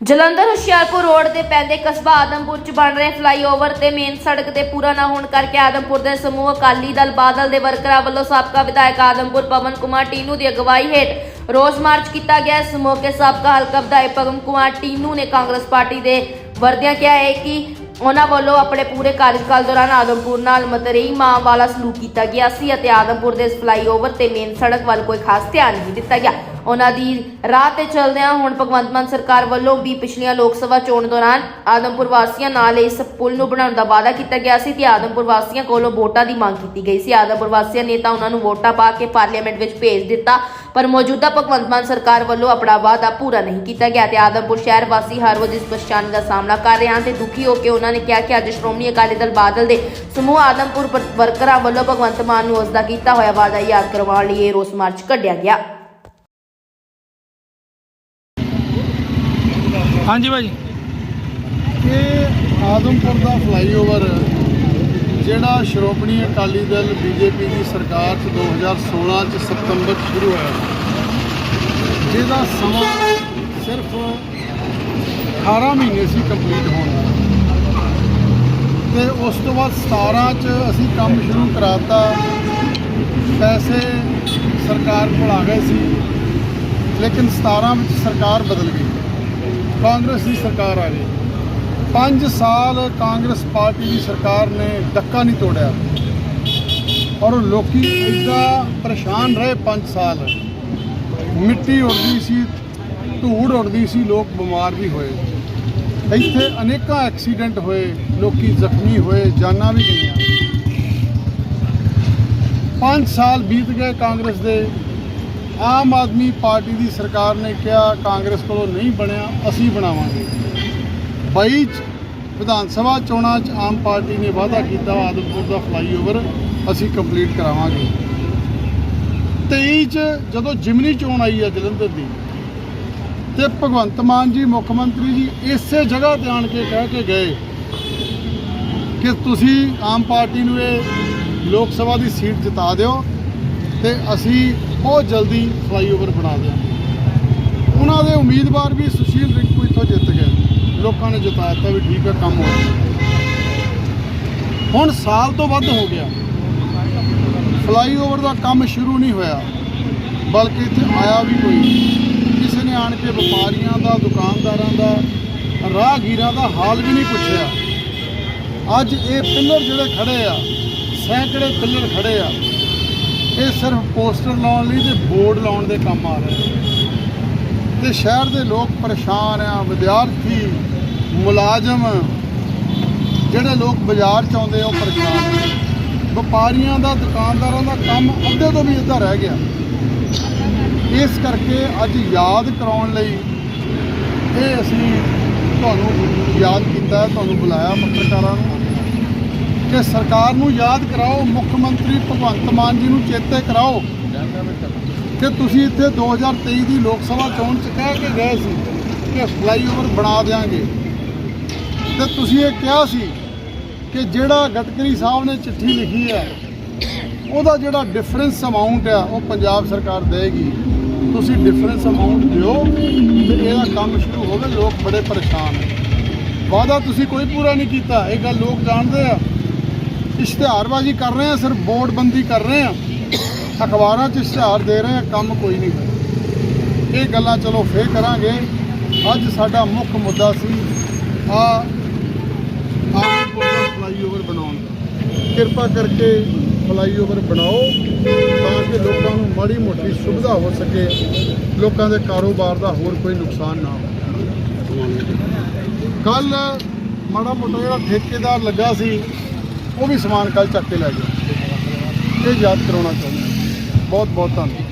Jalandhar Hoshiarpur road ਤੇ ਪੈਂਦੇ ਕਸਬਾ ਆਦਮਪੁਰ ਚ ਬਣ ਰਹੇ ਫਲਾਈਓਵਰ ਤੇ ਮੇਨ ਸੜਕ ਤੇ ਪੂਰਾ ਨਾ ਹੋਣ ਕਰਕੇ ਆਦਮਪੁਰ ਦੇ ਸਮੂਹ ਅਕਾਲੀ ਦਲ ਬਾਦਲ ਦੇ ਵਰਕਰਾਂ ਵੱਲੋਂ ਸਾਬਕਾ ਵਿਧਾਇਕ ਆਦਮਪੁਰ ਪਵਨ ਕੁਮਾਰ ਟੀਨੂ ਦੀ ਅਗਵਾਈ ਹੇਠ ਰੋਸ ਮਾਰਚ ਕੀਤਾ ਗਿਆ। ਇਸ ਮੌਕੇ ਸਾਬਕਾ ਹਲਕਾ ਵਿਧਾਇਕ ਪਵਨ ਕੁਮਾਰ ਟੀਨੂ ਨੇ ਕਾਂਗਰਸ ਪਾਰਟੀ ਦੇ ਵਰਦਿਆਂ ਕਿਹਾ ਹੈ ਕਿ ਉਹਨਾਂ ਵੱਲੋਂ ਆਪਣੇ ਪੂਰੇ ਕਾਰਜਕਾਲ ਦੌਰਾਨ ਆਦਮਪੁਰ ਨਾਲ ਮਤਰੇਈ ਮਾਂ ਵਾਲਾ ਸਲੂਕ ਕੀਤਾ ਗਿਆ ਸੀ ਅਤੇ ਆਦਮਪੁਰ ਦੇ ਇਸ ਫਲਾਈਓਵਰ ਤੇ ਮੇਨ ਸੜਕ ਵੱਲ ਕੋਈ ਖਾਸ ਧਿਆਨ ਨਹੀਂ ਦਿੱਤਾ ਗਿਆ। ਉਹਨਾਂ ਦੀ ਰਾਹ ਤੇ ਚੱਲਦਿਆਂ ਹੁਣ ਭਗਵੰਤ ਮਾਨ ਸਰਕਾਰ ਵੱਲੋਂ ਵੀ ਪਿਛਲੀਆਂ ਲੋਕ ਸਭਾ ਚੋਣ ਦੌਰਾਨ ਆਦਮਪੁਰ ਵਾਸੀਆਂ ਨਾਲ ਇਸ ਪੁਲ ਨੂੰ ਬਣਾਉਣ ਦਾ ਵਾਅਦਾ ਕੀਤਾ ਗਿਆ ਸੀ ਤੇ ਆਦਮਪੁਰ ਵਾਸੀਆਂ ਕੋਲੋਂ ਵੋਟਾਂ ਦੀ ਮੰਗ ਕੀਤੀ ਗਈ ਸੀ। ਆਦਮਪੁਰ ਵਾਸੀਆਂ ਨੇ ਤਾਂ ਉਹਨਾਂ ਨੂੰ ਵੋਟਾਂ ਪਾ ਕੇ ਪਾਰਲੀਮੈਂਟ ਵਿੱਚ ਭੇਜ ਦਿੱਤਾ, ਪਰ ਮੌਜੂਦਾ ਭਗਵੰਤ ਮਾਨ ਸਰਕਾਰ ਵੱਲੋਂ ਆਪਣਾ ਵਾਅਦਾ ਪੂਰਾ ਨਹੀਂ ਕੀਤਾ ਗਿਆ ਤੇ ਆਦਮਪੁਰ ਸ਼ਹਿਰ ਵਾਸੀ ਹਰ ਰੋਜ਼ ਇਸ ਪਰੇਸ਼ਾਨੀ ਦਾ ਸਾਹਮਣਾ ਕਰ ਰਹੇ ਹਨ ਤੇ ਦੁਖੀ ਹੋ ਕੇ ਉਹਨਾਂ ਨੇ ਕਿਹਾ ਕਿ ਅੱਜ ਸ਼੍ਰੋਮਣੀ ਅਕਾਲੀ ਦਲ ਬਾਦਲ ਦੇ ਸਮੂਹ ਆਦਮਪੁਰ ਵਰਕਰਾਂ ਵੱਲੋਂ ਭਗਵੰਤ ਮਾਨ ਨੂੰ ਉਸ ਦਾ ਕੀਤਾ ਹੋਇਆ ਵਾਅਦਾ ਯਾਦ ਕਰਵਾਉਣ ਲਈ ਇਹ ਰੋਸ ਮਾਰਚ ਕੱਢਿਆ ਗਿਆ। ਹਾਂਜੀ ਭਾਜੀ। ਇਹ ਆਦਮਪੁਰ ਦਾ ਫਲਾਈਓਵਰ ਜਿਹੜਾ ਸ਼੍ਰੋਮਣੀ ਅਕਾਲੀ ਦਲ ਬੀਜੇਪੀ ਦੀ ਸਰਕਾਰ 'ਚ 2016 ਚ ਸਤੰਬਰ 'ਚ ਸ਼ੁਰੂ ਹੋਇਆ ਜਿਹਦਾ ਸਮਾਂ ਸਿਰਫ 18 ਮਹੀਨੇ ਸੀ ਕੰਪਲੀਟ ਹੋਣ ਦਾ। ਤੇ ਉਸ ਤੋਂ ਬਾਅਦ 17 ਚ ਅਸੀਂ ਕੰਮ ਸ਼ੁਰੂ ਕਰਾਤਾ, ਪੈਸੇ ਸਰਕਾਰ ਕੋਲ ਆ ਗਏ ਸੀ, ਲੇਕਿਨ 17 ਵਿੱਚ ਸਰਕਾਰ ਬਦਲ ਗਈ। ਕਾਂਗਰਸ ਦੀ ਸਰਕਾਰ ਆ ਗਈ। 5 ਸਾਲ ਕਾਂਗਰਸ ਪਾਰਟੀ ਦੀ ਸਰਕਾਰ ਨੇ ਡੱਕਾ ਨਹੀਂ ਤੋੜਿਆ। ਔਰ ਲੋਕੀ ਇੱਦਾਂ ਪਰੇਸ਼ਾਨ ਰਹੇ 5 ਸਾਲ। ਮਿੱਟੀ ਉੱਡਦੀ ਸੀ, ਧੂੜ ਉੱਡਦੀ ਸੀ, ਲੋਕ ਬਿਮਾਰ ਵੀ ਹੋਏ। ਇੱਥੇ ਅਨੇਕਾਂ ਐਕਸੀਡੈਂਟ ਹੋਏ, ਲੋਕੀ ਜ਼ਖਮੀ ਹੋਏ, ਜਾਨਾਂ ਵੀ ਗਈਆਂ। 5 ਸਾਲ ਬੀਤ ਗਏ ਕਾਂਗਰਸ ਦੇ। ਆਮ ਆਦਮੀ ਪਾਰਟੀ ਦੀ ਸਰਕਾਰ ਨੇ ਕਿਹਾ, ਕਾਂਗਰਸ ਕੋਲੋਂ ਨਹੀਂ ਬਣਿਆ, ਅਸੀਂ ਬਣਾਵਾਂਗੇ। 22 ਚ ਵਿਧਾਨ ਸਭਾ ਚੋਣਾਂ 'ਚ ਆਮ ਪਾਰਟੀ ਨੇ ਵਾਅਦਾ ਕੀਤਾ, ਆਦਮਪੁਰ ਦਾ ਫਲਾਈਓਵਰ ਅਸੀਂ ਕੰਪਲੀਟ ਕਰਾਵਾਂਗੇ। 23 ਚ ਜਦੋਂ ਜਿਮਨੀ ਚੋਣ ਆਈ ਹੈ ਜਲੰਧਰ ਦੀ, ਤੇ ਭਗਵੰਤ ਮਾਨ ਜੀ, ਮੁੱਖ ਮੰਤਰੀ ਜੀ ਇਸੇ ਜਗ੍ਹਾ ਤੇ ਆਣ ਕੇ ਕਹਿ ਕੇ ਗਏ ਕਿ ਤੁਸੀਂ ਆਮ ਪਾਰਟੀ ਨੂੰ ਇਹ ਲੋਕ ਸਭਾ ਦੀ ਸੀਟ ਜਿਤਾ ਦਿਓ। ਤੇ ਅਸੀਂ ਬਹੁਤ ਜਲਦੀ ਫਲਾਈਓਵਰ ਬਣਾ ਦਿਆਂਗੇ। ਉਹਨਾਂ ਦੇ ਉਮੀਦਵਾਰ ਵੀ ਸੁਸ਼ੀਲ ਰਿੰਕੂ ਇੱਥੋਂ ਜਿੱਤ ਗਏ। ਲੋਕਾਂ ਨੇ ਜਿਤਾਇਆ ਤਾਂ ਵੀ ਠੀਕ ਹੈ ਕੰਮ ਹੋ ਗਿਆ। ਹੁਣ ਸਾਲ ਤੋਂ ਵੱਧ ਹੋ ਗਿਆ। ਫਲਾਈਓਵਰ ਦਾ ਕੰਮ ਸ਼ੁਰੂ ਨਹੀਂ ਹੋਇਆ। ਬਲਕਿ ਇੱਥੇ ਆਇਆ ਵੀ ਕੋਈ ਕਿਸੇ ਨੇ ਆਣ ਕੇ ਵਪਾਰੀਆਂ ਦਾ, ਦੁਕਾਨਦਾਰਾਂ ਦਾ, ਰਾਹਗੀਰਾਂ ਦਾ ਹਾਲ ਵੀ ਨਹੀਂ ਪੁੱਛਿਆ। ਅੱਜ ਇਹ ਪਿੱਲਰ ਜਿਹੜੇ ਖੜੇ ਆ, ਸੈਂਕੜੇ ਪਿੱਲਰ ਖੜੇ ਆ। ਇਹ ਸਿਰਫ ਪੋਸਟਰ ਲਾਉਣ ਲਈ ਤੇ ਬੋਰਡ ਲਾਉਣ ਦੇ ਕੰਮ ਆ ਰਹੇ ਨੇ। ਤੇ ਸ਼ਹਿਰ ਦੇ ਲੋਕ ਪਰੇਸ਼ਾਨ ਆ, ਵਿਦਿਆਰਥੀ, ਮੁਲਾਜ਼ਮ, ਜਿਹੜੇ ਲੋਕ ਬਾਜ਼ਾਰ ਚ ਆਉਂਦੇ ਆ, ਉਹ ਪਰੇਸ਼ਾਨ ਵਪਾਰੀਆਂ ਦਾ, ਦੁਕਾਨਦਾਰਾਂ ਦਾ ਕੰਮ ਅੱਧੇ ਤੋਂ ਵੀ ਅੱਧਾ ਰਹਿ ਗਿਆ। ਇਸ ਕਰਕੇ ਅੱਜ ਯਾਦ ਕਰਾਉਣ ਲਈ ਇਹ ਅਸੀਂ ਤੁਹਾਨੂੰ ਯਾਦ ਕੀਤਾ, ਤੁਹਾਨੂੰ ਬੁਲਾਇਆ ਪੱਤਰਕਾਰਾਂ ਨੂੰ। ਕਿ ਸਰਕਾਰ ਨੂੰ ਯਾਦ ਕਰਾਓ, ਮੁੱਖ ਮੰਤਰੀ ਭਗਵੰਤ ਮਾਨ ਜੀ ਨੂੰ ਚੇਤੇ ਕਰਾਓ ਕਿ ਤੁਸੀਂ ਇੱਥੇ 2023 ਦੀ ਲੋਕ ਸਭਾ ਚੋਣ ਚ ਕਹਿ ਕੇ ਗਏ ਸੀ ਕਿ ਫਲਾਈਓਵਰ ਬਣਾ ਦੇਾਂਗੇ ਤੇ ਤੁਸੀਂ ਇਹ ਕਿਹਾ ਸੀ ਕਿ ਜਿਹੜਾ ਗਟਕਰੀ ਸਾਹਿਬ ਨੇ ਚਿੱਠੀ ਲਿਖੀ ਹੈ, ਉਹਦਾ ਜਿਹੜਾ ਡਿਫਰੈਂਸ ਅਮਾਉਂਟ ਆ, ਉਹ ਪੰਜਾਬ ਸਰਕਾਰ ਦੇਗੀ ਤੁਸੀਂ ਡਿਫਰੈਂਸ ਅਮਾਉਂਟ ਦਿਓ ਤੇ ਇਹਦਾ ਕੰਮ ਸ਼ੁਰੂ ਹੋਵੇ, ਲੋਕ ਬੜੇ ਪਰੇਸ਼ਾਨ ਨੇ। ਵਾਅਦਾ ਤੁਸੀਂ ਕੋਈ ਪੂਰਾ ਨਹੀਂ ਕੀਤਾ, ਇਹ ਗੱਲ ਲੋਕ ਜਾਣਦੇ ਆ। ਇਸ਼ਤਿਹਾਰਬਾਜ਼ੀ ਕਰ ਰਹੇ ਆ ਸਿਰਫ ਬੋਰਡ ਬੰਦੀ ਕਰ ਰਹੇ ਆ ਅਖਬਾਰਾਂ 'ਚ ਇਸ਼ਤਿਹਾਰ ਦੇ ਰਹੇ ਆ ਕੰਮ ਕੋਈ ਨਹੀਂ ਹੋਇਆ। ਇਹ ਗੱਲਾਂ ਚਲੋ ਫੇਰ ਕਰਾਂਗੇ। ਅੱਜ ਸਾਡਾ ਮੁੱਖ ਮੁੱਦਾ ਸੀ ਆ ਫਲਾਈਓਵਰ ਬਣਾਉਣ ਕਿਰਪਾ ਕਰਕੇ ਫਲਾਈਓਵਰ ਬਣਾਓ ਤਾਂ ਕਿ ਲੋਕਾਂ ਨੂੰ ਮਾੜੀ ਮੋਟੀ ਸੁਵਿਧਾ ਹੋ ਸਕੇ। ਲੋਕਾਂ ਦੇ ਕਾਰੋਬਾਰ ਦਾ ਹੋਰ ਕੋਈ ਨੁਕਸਾਨ ਨਾ ਹੋਵੇ। ਕੱਲ ਮਾੜਾ ਮੋਟਾ ਜਿਹੜਾ ਠੇਕੇਦਾਰ ਲੱਗਾ ਸੀ ਉਹ ਵੀ ਸਮਾਨ ਕੱਲ ਚੱਕ ਕੇ ਲੈ ਜਾਓ। ਇਹ ਯਾਦ ਕਰਾਉਣਾ ਚਾਹੁੰਦਾ। ਬਹੁਤ ਬਹੁਤ ਧੰਨਵਾਦ।